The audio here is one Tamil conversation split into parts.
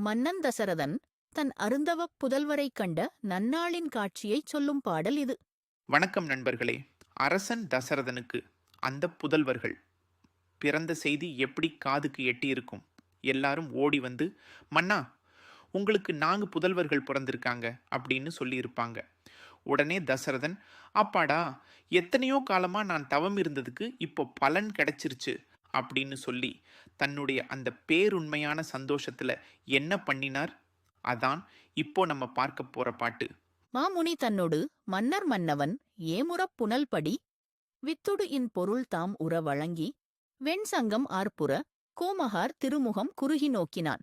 மன்னன் தசரதன் தன் அருந்தவப் புதல்வரைக் கண்ட நன்னாளின் காட்சியைச் சொல்லும் பாடல் இது. வணக்கம் நண்பர்களே. அரசன் தசரதனுக்கு அந்த புதல்வர்கள் பிறந்த செய்தி எப்படி காதுக்கு எட்டியிருக்கும்? எல்லாரும் ஓடி வந்து மன்னா உங்களுக்கு நான்கு புதல்வர்கள் பிறந்திருக்காங்க அப்படின்னு சொல்லியிருப்பாங்க. உடனே தசரதன் அப்பாடா எத்தனையோ காலமாக நான் தவம் இருந்ததுக்கு இப்போ பலன் கிடைச்சிருச்சு. அப்படின்னு சொல்லி தன்னுடைய அந்த பேருண்மையான சந்தோஷத்தில் என்ன பண்ணினார்? அதான் இப்போ நம்ம பார்க்க போகிற பாட்டு. மாமுனி தன்னொடு மன்னர் மன்னவன் ஏமுறப் புனல்படி வித்துடு இன் பொருள் தாம் உற வழங்கி வெண்சங்கம் ஆர்ப்புற கோமகார் திருமுகம் குறுகி நோக்கினான்.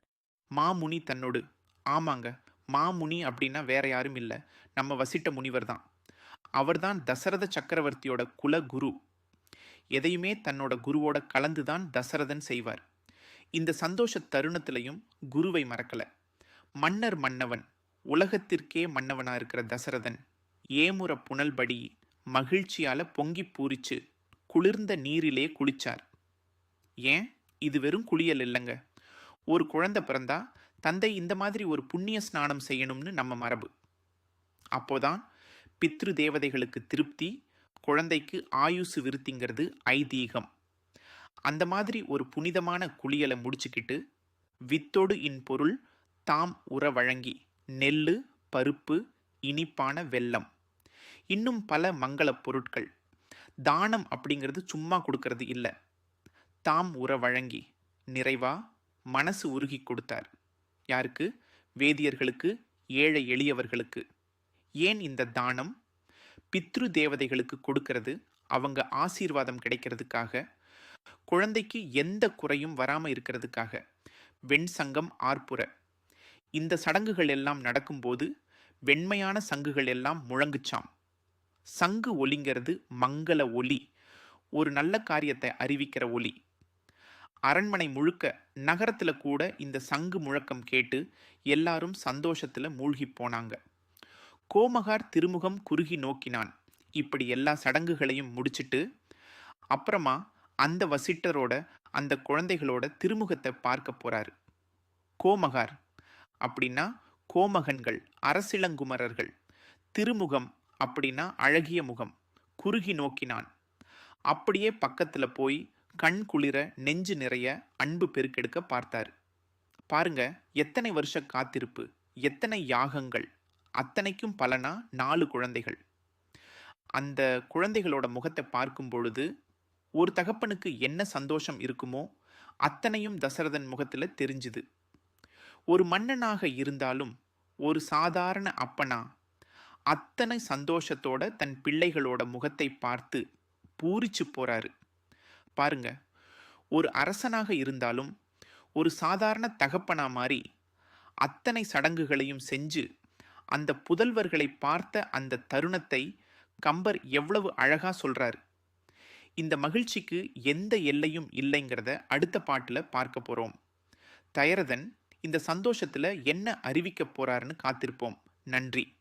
மாமுனி தன்னோடு ஆமாங்க மாமுனி அப்படின்னா வேற யாரும் இல்லை நம்ம வசிட்ட முனிவர் தான் அவர்தான் தசரத சக்கரவர்த்தியோட குல குரு எதையுமே தன்னோட குருவோட கலந்து தான் தசரதன் செய்வார். இந்த சந்தோஷ தருணத்திலையும் குருவை மறக்கல. மன்னர் மன்னவன் உலகத்திற்கே மன்னவனா இருக்கிற தசரதன் ஏமுற புனல்படி மகிழ்ச்சியால பொங்கி பூரிச்சு குளிர்ந்த நீரிலே குளிச்சார். ஏன்? இது வெறும் குளியல் இல்லைங்க. ஒரு குழந்தை பிறந்தா தந்தை இந்த மாதிரி ஒரு புண்ணிய ஸ்நானம் செய்யணும்னு நம்ம மரபு. அப்போதான் பித்ரு தேவதைகளுக்கு திருப்தி குழந்தைக்கு ஆயுசு விருத்திங்கிறது ஐதீகம். அந்த மாதிரி ஒரு புனிதமான குளியலை முடிச்சுக்கிட்டு வித்தோடு இன் பொருள் தாம் உற வழங்கி நெல் பருப்பு இனிப்பான வெல்லம். இன்னும் பல மங்களப் பொருட்கள். தானம் அப்படிங்கிறது சும்மா கொடுக்கறது இல்லை. தாம் உற வழங்கி நிறைவா மனசு உருகி கொடுத்தார். யாருக்கு? வேதியர்களுக்கு ஏழை எளியவர்களுக்கு. ஏன் இந்த தானம்? பித்ரு தேவதைகளுக்கு கொடுக்கறது அவங்க ஆசீர்வாதம் கிடைக்கிறதுக்காக குழந்தைக்கு எந்த குறையும் வராமல் இருக்கிறதுக்காக. வெண்சங்கம் ஆர்ப்புற. இந்த சடங்குகள் எல்லாம் நடக்கும்போது வெண்மையான சங்குகள் எல்லாம் முழங்குச்சாம். சங்கு ஒலிங்கிறது மங்கள ஒலி ஒரு நல்ல காரியத்தை அறிவிக்கிற ஒலி. அரண்மனை முழுக்க நகரத்தில் கூட இந்த சங்கு முழக்கம் கேட்டு எல்லாரும் சந்தோஷத்தில் மூழ்கி போனாங்க. கோமகார் திருமுகம் குறுகி நோக்கினான். இப்படி எல்லா சடங்குகளையும் முடிச்சிட்டு அப்புறமா அந்த வசிட்டரோட அந்த குழந்தைகளோட திருமுகத்தை பார்க்க போறாரு. கோமகார் அப்படின்னா கோமகன்கள் அரசிளங்குமரர்கள். திருமுகம் அப்படின்னா அழகிய முகம். குறுகி நோக்கினான். அப்படியே பக்கத்தில் போய் கண் குளிர நெஞ்சு நிறைய அன்பு பெருக்கெடுக்க பார்த்தார். பாருங்க எத்தனை வருஷ காத்திருப்பு எத்தனை யாகங்கள். அத்தனைக்கும் பலனா நாலு குழந்தைகள். அந்த குழந்தைகளோட முகத்தை பார்க்கும் பொழுது ஒரு தகப்பனுக்கு என்ன சந்தோஷம் இருக்குமோ அத்தனையும் தசரதன் முகத்தில் தெரிஞ்சுது. ஒரு மன்னனாக இருந்தாலும் ஒரு சாதாரண அப்பனா அத்தனை சந்தோஷத்தோட தன் பிள்ளைகளோட முகத்தை பார்த்து பூரிச்சு போறாரு. பாருங்க ஒரு அரசனாக இருந்தாலும் ஒரு சாதாரண தகப்பனா மாதிரி அத்தனை சடங்குகளையும் செஞ்சு அந்த புதல்வர்களை பார்த்த அந்த தருணத்தை கம்பர் எவ்வளவு அழகா சொல்கிறாரு இந்த மகிழ்ச்சிக்கு எந்த எல்லையும் இல்லைங்கிறத அடுத்த பாட்டில் பார்க்க போறோம். தயரதன் இந்த சந்தோஷத்தில் என்ன அறிவிக்க போறாருன்னு காத்திருப்போம். நன்றி.